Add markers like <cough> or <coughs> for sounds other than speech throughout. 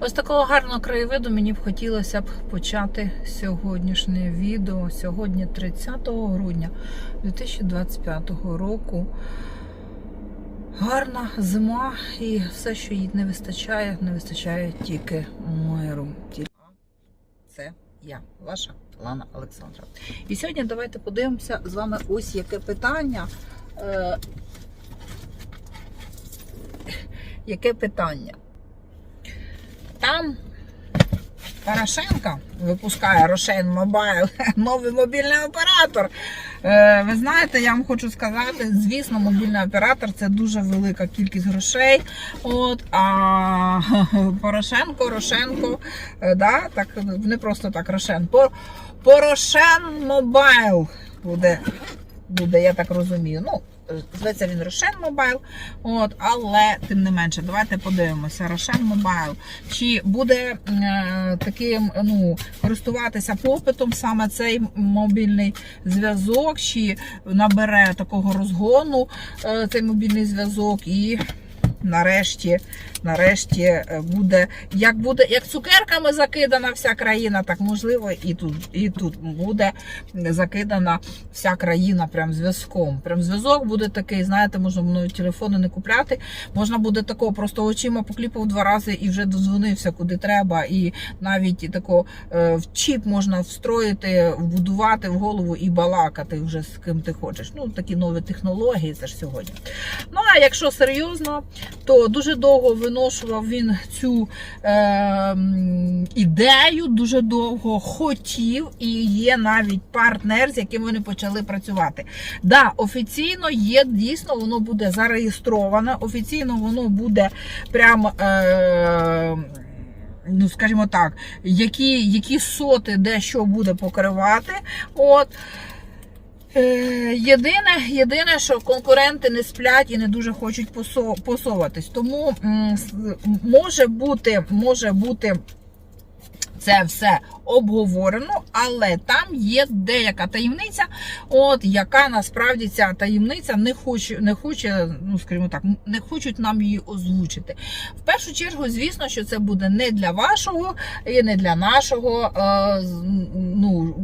Ось такого гарного краєвиду мені б хотілося б почати сьогоднішнє відео. Сьогодні 30 грудня 2025 року. Гарна зима і все, що їй не вистачає, не вистачає тільки миру. Це я, ваша Лана Олександра. І сьогодні давайте подивимося з вами ось яке питання. Е, яке питання? Там Порошенко випускає Рошен Мобайл, <laughs> новий мобільний оператор. Е, Ви знаєте, я вам хочу сказати, звісно, мобільний оператор це дуже велика кількість грошей. От, а <laughs> Порошенко, Рошенко, е, да, так, не просто так Рошен. Порошен Мобайл буде, буде, я так розумію. Ну, Зветься він Рошен Мобайл, але тим не менше, давайте подивимося. Рошен Мобайл. Чи буде е, таким ну, користуватися попитом саме цей мобільний зв'язок, чи набере такого розгону е, цей мобільний зв'язок і. Нарешті, нарешті е, буде, як буде, як цукерками закидана вся країна, так можливо і тут, і тут буде закидана вся країна прям зв'язком. Прям зв'язок буде такий, знаєте, можна мною телефони не купляти. Можна буде такого просто очима покліпав два рази і вже дозвонився куди треба. І навіть тако е, в чіп можна встроїти, вбудувати в голову і балакати вже з ким ти хочеш. Ну такі нові технології, це ж сьогодні. Ну а якщо серйозно, то дуже довго виношував він цю е, ідею, дуже довго хотів, і є навіть партнер, з яким вони почали працювати. Да, офіційно є, дійсно, воно буде зареєстроване, офіційно воно буде прям. Е, Ну, скажімо так, які, які соти де що буде покривати. От. Е, Єдине, єдине, що конкуренти не сплять і не дуже хочуть посо- посовуватись. Тому може бути, може бути це все обговорено, але там є деяка таємниця, от яка насправді ця таємниця не хоче, не хоче, ну скажімо так, не хочуть нам її озвучити. В першу чергу, звісно, що це буде не для вашого і не для нашого е, ну,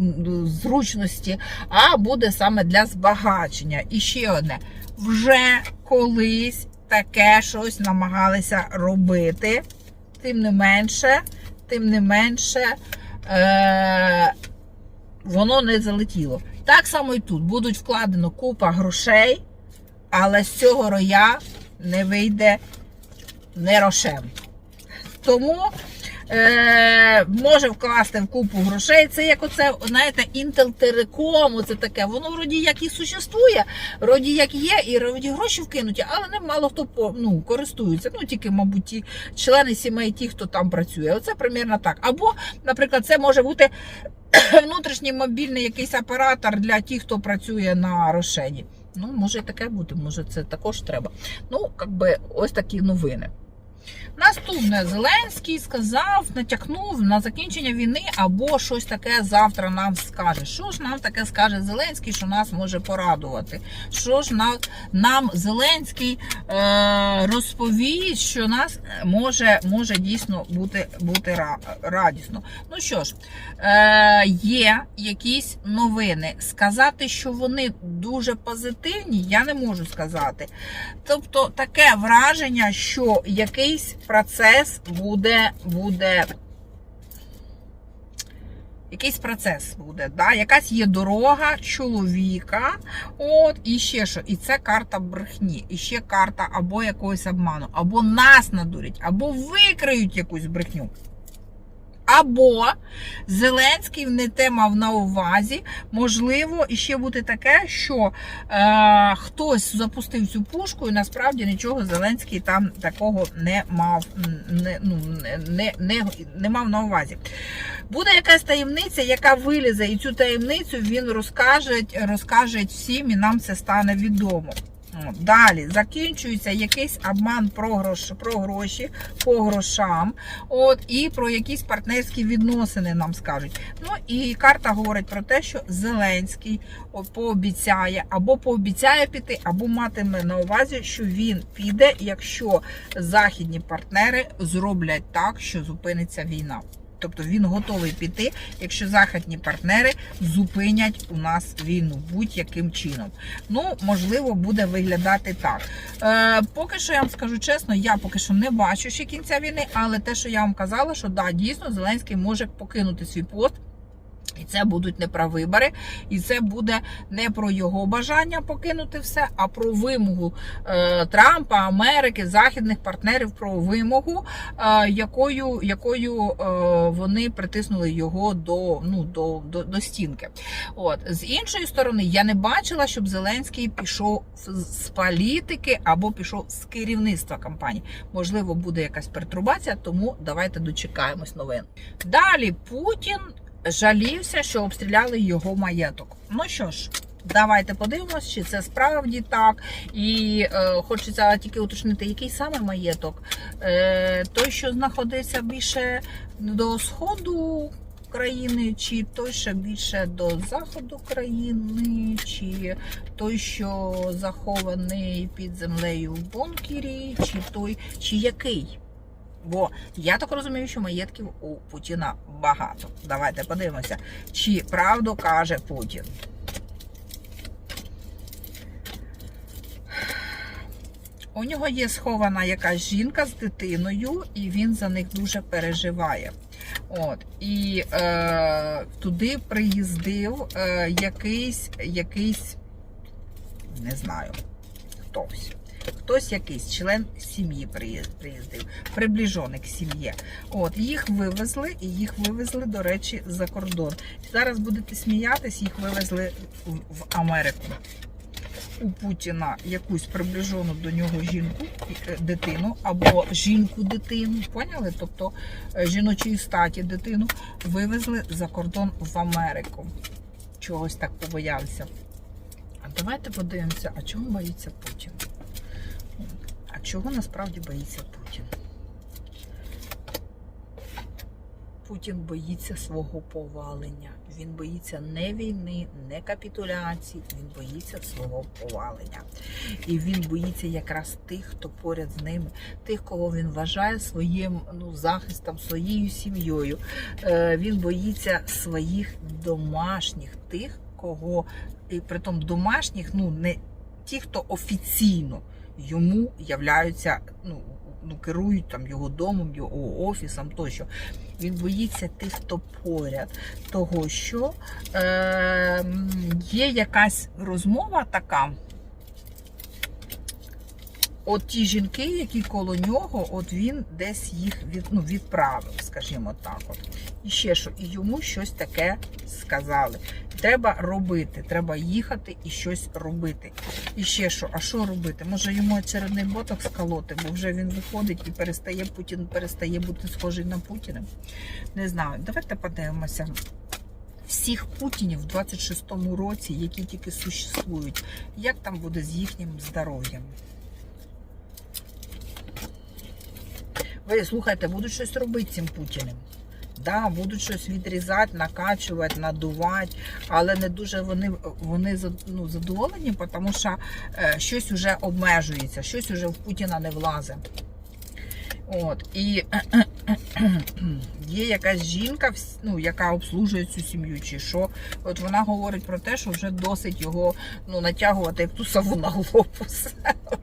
зручності, а буде саме для збагачення. І ще одне: вже колись таке щось намагалися робити, тим не менше, тим не менше. Е, воно не залетіло. Так само і тут будуть вкладено купа грошей, але з цього роя не вийде не рошем. Тому е, може вкласти в купу грошей. Це як оце, знаєте, Telecom, оце таке. Воно вроді як і существує, вроді як є, і вроді гроші вкинуті, але не мало хто ну, користується. Ну тільки, мабуть, ті члени сімей, ті, хто там працює. Оце примірно так. Або, наприклад, це може бути <coughs> внутрішній мобільний якийсь оператор для тих, хто працює на Рошені. Ну, може і таке бути, може це також треба. Ну, якби ось такі новини. Наступне Зеленський сказав, натякнув на закінчення війни або щось таке завтра нам скаже. Що ж нам таке скаже Зеленський, що нас може порадувати? Що ж нам, нам Зеленський е, розповість, що нас може, може дійсно бути, бути радісно? Ну що ж, е, є якісь новини. Сказати, що вони дуже позитивні, я не можу сказати. Тобто таке враження, що якийсь процес буде, буде. Якийсь процес буде, да? якась є дорога чоловіка, от, і ще що. І це карта брехні, і ще карта або якогось обману, або нас надурять, або викриють якусь брехню. Або Зеленський не те мав на увазі. Можливо, і ще бути таке, що е, хтось запустив цю пушку, і насправді нічого Зеленський там такого не мав, не, ну, не, не, не мав на увазі. Буде якась таємниця, яка вилізе, і цю таємницю він розкаже, розкаже всім, і нам це стане відомо. Далі закінчується якийсь обман про гроші, про гроші по грошам, от і про якісь партнерські відносини нам скажуть. Ну і карта говорить про те, що Зеленський пообіцяє або пообіцяє піти, або матиме на увазі, що він піде, якщо західні партнери зроблять так, що зупиниться війна. Тобто він готовий піти, якщо західні партнери зупинять у нас війну будь-яким чином. Ну, можливо, буде виглядати так. Е, поки що я вам скажу чесно, я поки що не бачу ще кінця війни, але те, що я вам казала, що да, дійсно Зеленський може покинути свій пост. І це будуть не про вибори, і це буде не про його бажання покинути все, а про вимогу е, Трампа, Америки, західних партнерів про вимогу, е, якою якою е, вони притиснули його до ну до, до, до стінки. От з іншої сторони, я не бачила, щоб Зеленський пішов з політики або пішов з керівництва кампанії. Можливо, буде якась пертурбація, тому давайте дочекаємось новин. Далі Путін жалівся, що обстріляли його маєток. Ну що ж. Давайте подивимось, чи це справді так. І е, хочеться тільки уточнити, який саме маєток. Е, той, що знаходиться більше до сходу країни, чи той, що більше до заходу країни, чи той, що захований під землею в бункері, чи той, чи який. Бо я так розумію, що маєтків у Путіна багато. Давайте подивимося, чи правду каже Путін. У нього є схована якась жінка з дитиною, і він за них дуже переживає. От і е, туди приїздив е, якийсь, якийсь, не знаю, хтось. Хтось якийсь член сім'ї приїздив, приближений к сім'ї. От їх вивезли, і їх вивезли, до речі, за кордон. Зараз будете сміятись, їх вивезли в, Америку. У Путіна якусь приближену до нього жінку, е, дитину або жінку-дитину, поняли? Тобто е, жіночої статі дитину вивезли за кордон в Америку. Чогось так побоявся. А давайте подивимося, а чого боїться Путін? Чого насправді боїться Путін? Путін боїться свого повалення. Він боїться не війни, не капітуляції, він боїться свого повалення. І він боїться якраз тих, хто поряд з ними, тих, кого він вважає своїм ну, захистом, своєю сім'єю. Е, Він боїться своїх домашніх, тих, кого, і притом домашніх, ну не ті, хто офіційно йому являються, ну, ну керують там його домом, його офісом тощо. Він боїться тих, хто поряд, того, що е, є якась розмова така. От ті жінки, які коло нього, от він десь їх від, ну, відправив, скажімо так. От. І ще що, і йому щось таке сказали. Треба робити, треба їхати і щось робити. І ще що, а що робити? Може йому очередний боток сколоти, бо вже він виходить і перестає Путін перестає бути схожий на Путіна. Не знаю. Давайте подивимося. Всіх путінів в 26-му році, які тільки существують, як там буде з їхнім здоров'ям? Ви слухайте, будуть щось робити цим Путіним. Да, будуть щось відрізати, накачувати, надувати, але не дуже вони вони ну, задоволені, тому що е, щось вже обмежується, щось вже в Путіна не влазить. От, І є якась жінка, ну, яка обслужує цю сім'ю, чи що. От вона говорить про те, що вже досить його ну, натягувати, як ту сову на. <laughs>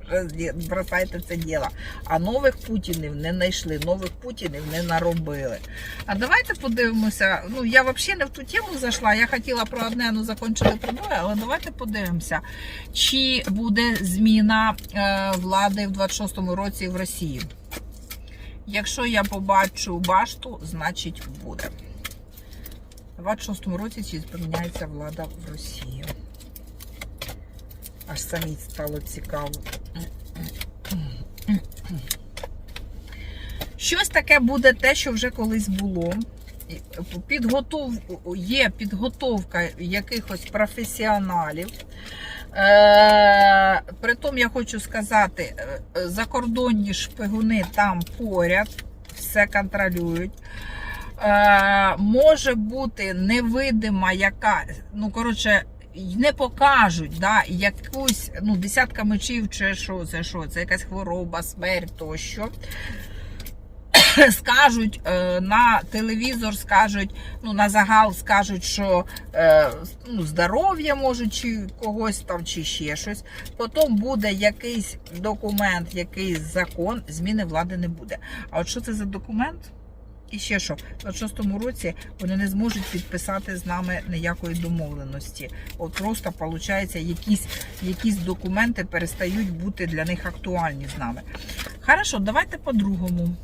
Вже бросайте це діло. А нових путінів не знайшли, нових путінів не наробили. А давайте подивимося. Ну, я взагалі не в ту тему зайшла. Я хотіла про одне, ну закончили про друге, але давайте подивимося, чи буде зміна е, влади в 26-му році в Росії. Якщо я побачу башту, значить буде. У 26-му році чи поміняється влада в Росії. Аж самі стало цікаво. Щось таке буде те, що вже колись було. Підготов... Є підготовка якихось професіоналів. Е, Притом я хочу сказати, е, закордонні шпигуни там поряд, все контролюють. Е, може бути невидима яка, ну коротше, не покажуть да, якусь ну, десятка мечів, чи що це, що це якась хвороба, смерть тощо. Скажуть е, на телевізор, скажуть, ну на загал скажуть, що е, ну, здоров'я можуть, чи когось там, чи ще щось. Потім буде якийсь документ, якийсь закон, зміни влади не буде. А от що це за документ? І ще що, в 26-му році вони не зможуть підписати з нами ніякої домовленості. От просто виходить, якісь, якісь документи перестають бути для них актуальні з нами. Хорошо, давайте по-другому.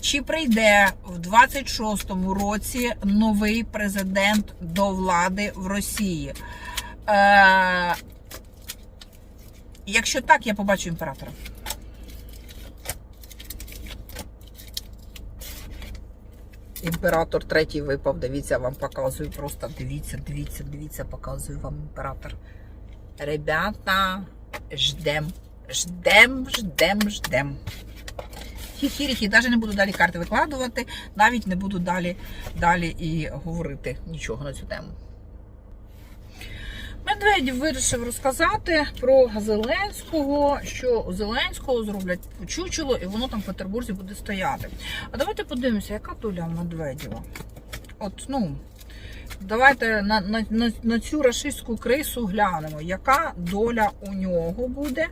Чи прийде в 26-му році новий президент до влади в Росії? Е, якщо так, я побачу імператора. Імператор третій випав. Дивіться, вам показую. Просто дивіться, дивіться, дивіться, показую вам імператор. Ребята, ждем. Ждем, ждем, ждем. Хі-хі-хі, навіть не буду далі карти викладувати, навіть не буду далі, далі і говорити нічого на цю тему. Медведєв вирішив розказати про Зеленського, що Зеленського зроблять чучело, і воно там в Петербурзі буде стояти. А давайте подивимося, яка доля Медведєва. От, ну, давайте на, на, на, на цю рашистську крису глянемо, яка доля у нього буде.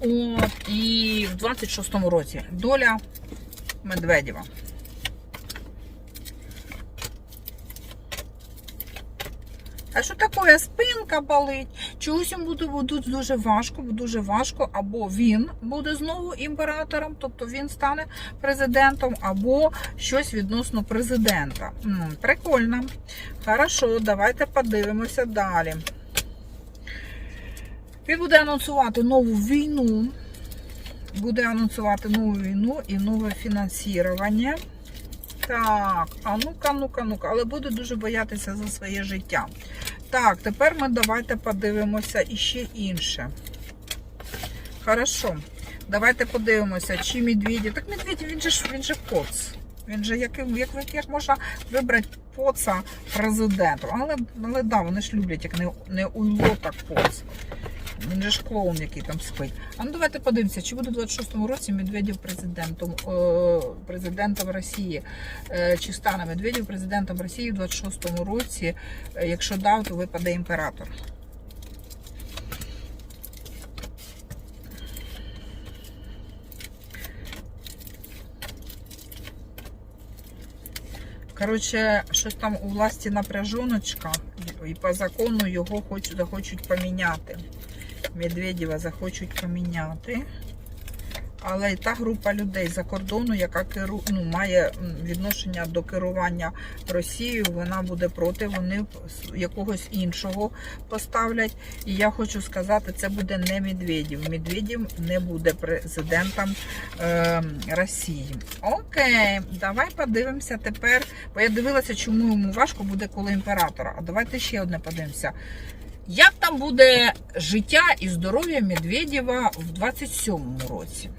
От, і в 26-му році доля Медведєва. А що таке? Спинка болить. Чогось йому буде, буде дуже важко, дуже важко, або він буде знову імператором, тобто він стане президентом, або щось відносно президента. М, прикольно. Хорошо, давайте подивимося далі. Він буде анонсувати нову війну. Буде анонсувати нову війну і нове фінансування. Так, а ну-ка, ну-ка, ну-ка, але буде дуже боятися за своє життя. Так, тепер ми давайте подивимося іще інше. Хорошо. Давайте подивимося, чи медведі. Так медведі, він же він же поц. Він же як, як, як, можна вибрати поца президентом. Але, але да, вони ж люблять, як не, не уйло, так поц. Він же ж клоун, який там спить. А ну давайте подивимося, чи буде у 26-му році Медведєв президентом, е, президентом Росії. Е, чи стане Медведєв президентом Росії у 26-му році? Е, Якщо дав, то випаде імператор. Коротше, щось там у власті напряжоночка, і по закону його хочуть, захочуть поміняти. Медведєва захочуть поміняти. Але і та група людей за кордону, яка керу, ну, має відношення до керування Росією, вона буде проти, вони якогось іншого поставлять. І я хочу сказати, це буде не Медведєв. Медведєв не буде президентом е, Росії. Окей, давай подивимося тепер. Бо я дивилася, чому йому важко буде коли імператора. А давайте ще одне подивимося. Як там буде життя і здоров'я Медведєва в 27-му році?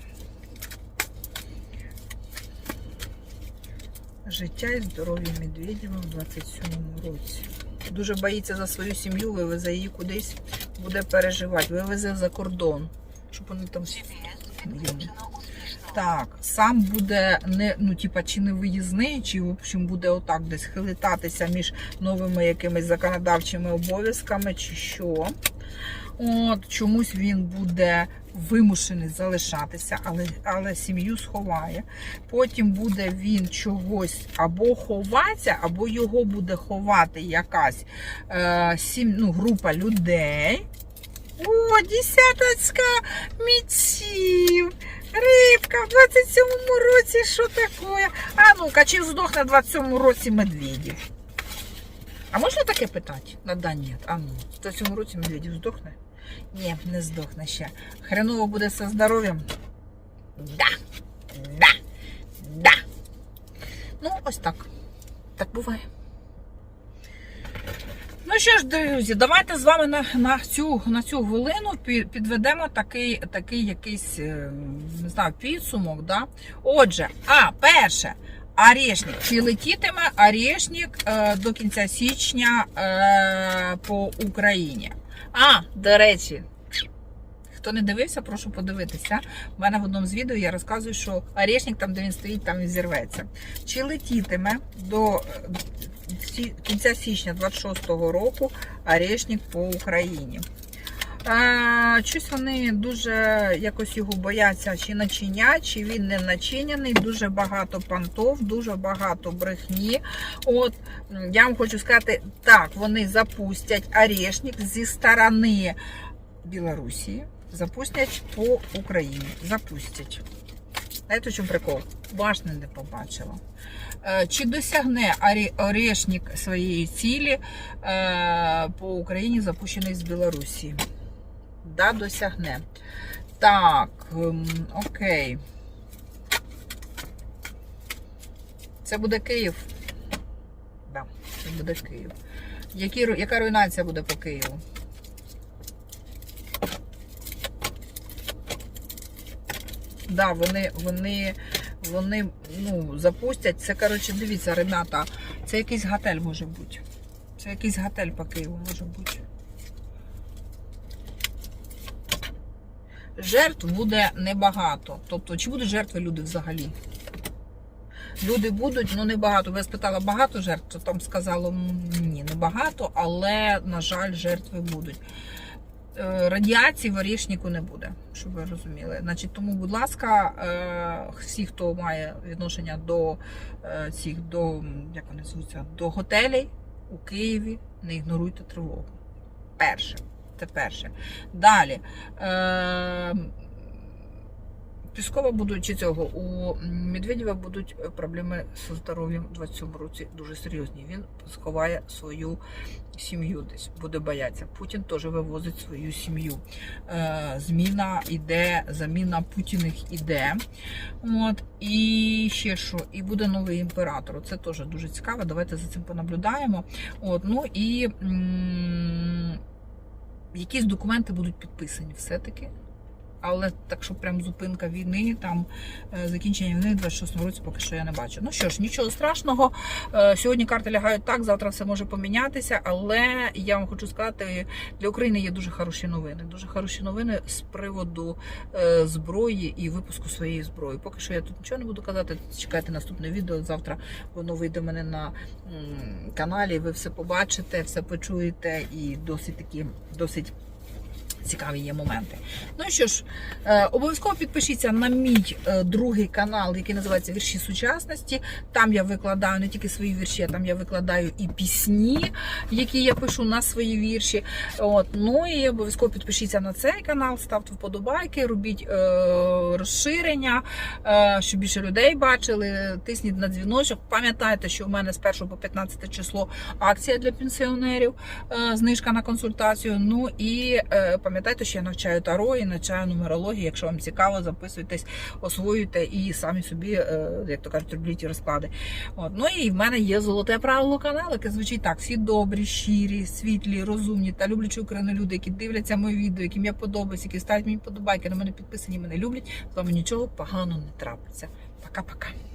Життя і здоров'я Медведєва в 27-му році. Дуже боїться за свою сім'ю, вивезе її кудись, буде переживати, вивезе за кордон, щоб вони там всі. Так, сам буде не, ну, типа, чи не виїзний, чи в общем буде отак десь хилитатися між новими якимись законодавчими обов'язками, чи що. От, чомусь він буде вимушений залишатися, але, але сім'ю сховає. Потім буде він чогось або ховатися, або його буде ховати якась е, сім, ну, група людей. О, десяточка мітців. Рибка в 27-му році що таке? А ну-ка, чи здохне в 27-му році Медведів? А можна таке питати? Ну, да, ні. А ну, в 27-му році Медведів здохне? Ні, не здохне ще. Хреново буде зі здоров'ям? Да. Да. Да. Ну, ось так. Так буває. Ну що ж, друзі, давайте з вами на, на, цю, на цю хвилину підведемо такий, такий якийсь е, не знаю, підсумок. Да? Отже, а перше. Орешник. Чи летітиме орешник е, до кінця січня е, по Україні? А, до речі, хто не дивився, прошу подивитися. У мене в одному з відео я розказую, що орешник там, де він стоїть, там і зірветься. Чи летітиме до кінця січня 26-го року орешник по Україні? А, щось вони дуже якось його бояться чи начинять, чи він не начиняний. Дуже багато пантов, дуже багато брехні. От я вам хочу сказати, так, вони запустять орешник зі сторони Білорусі, запустять по Україні. Запустять. Знаєте, в чому прикол? Башни не побачила. Е, Чи досягне Орешник своєї цілі е, по Україні, запущений з Білорусі? Да, досягне. Так, ем, окей. Це буде Київ. Да, це буде Київ. Які, яка руйнація буде по Києву? Да, вони, вони, вони ну, запустять. Це, коротше, дивіться, Рената, це якийсь готель може бути. Це якийсь готель по Києву може бути. Жертв буде небагато. Тобто, чи будуть жертви люди взагалі? Люди будуть, ну небагато. Ви спитала, багато жертв, то там сказало ні, не багато, але, на жаль, жертви будуть. Е, Радіації в Орішніку не буде, щоб ви розуміли. Значить, тому, будь ласка, е, всі, хто має відношення до е, цих, до як вони звуться, до готелей у Києві, не ігноруйте тривогу. Перше. Це перше. Далі. Піскова будуть чи цього у Медведєва будуть проблеми зі здоров'ям у 27 році дуже серйозні. Він сховає свою сім'ю десь, буде боятися. Путін теж вивозить свою сім'ю. Е, зміна іде, заміна Путіних іде. От, і ще що, і буде новий імператор. Це теж дуже цікаво. Давайте за цим понаблюдаємо. От, ну і якісь документи будуть підписані все-таки. Але так, що прям зупинка війни, там е, закінчення війни в 26 році поки що я не бачу. Ну що ж, нічого страшного. Е, Сьогодні карти лягають так, завтра все може помінятися. Але я вам хочу сказати, для України є дуже хороші новини. Дуже хороші новини з приводу е, зброї і випуску своєї зброї. Поки що я тут нічого не буду казати. Чекайте наступне відео. Завтра воно вийде мене на каналі. Ви все побачите, все почуєте і досить такі, досить. Цікаві є моменти. Ну що ж, е, обов'язково підпишіться на мій е, другий канал, який називається Вірші сучасності. Там я викладаю не тільки свої вірші, а там я викладаю і пісні, які я пишу на свої вірші. От. Ну і обов'язково підпишіться на цей канал, ставте вподобайки, робіть е, розширення, е, щоб більше людей бачили. Тисніть на дзвіночок. Пам'ятайте, що в мене з 1 по 15 число акція для пенсіонерів, е, знижка на консультацію. Ну і е, пам'ятайте, що я навчаю таро і навчаю нумерологію. Якщо вам цікаво, записуйтесь, освоюйте і самі собі, е, як то кажуть, робліть розклади. От. Ну і в мене є золоте правило каналу, яке звучить так: всі добрі, щирі, світлі, розумні та люблячі Україну люди, які дивляться мої відео, яким я подобаюся, які ставлять мені подобайки, на мене підписані, мене люблять. З вами нічого поганого не трапиться. Пока-пока.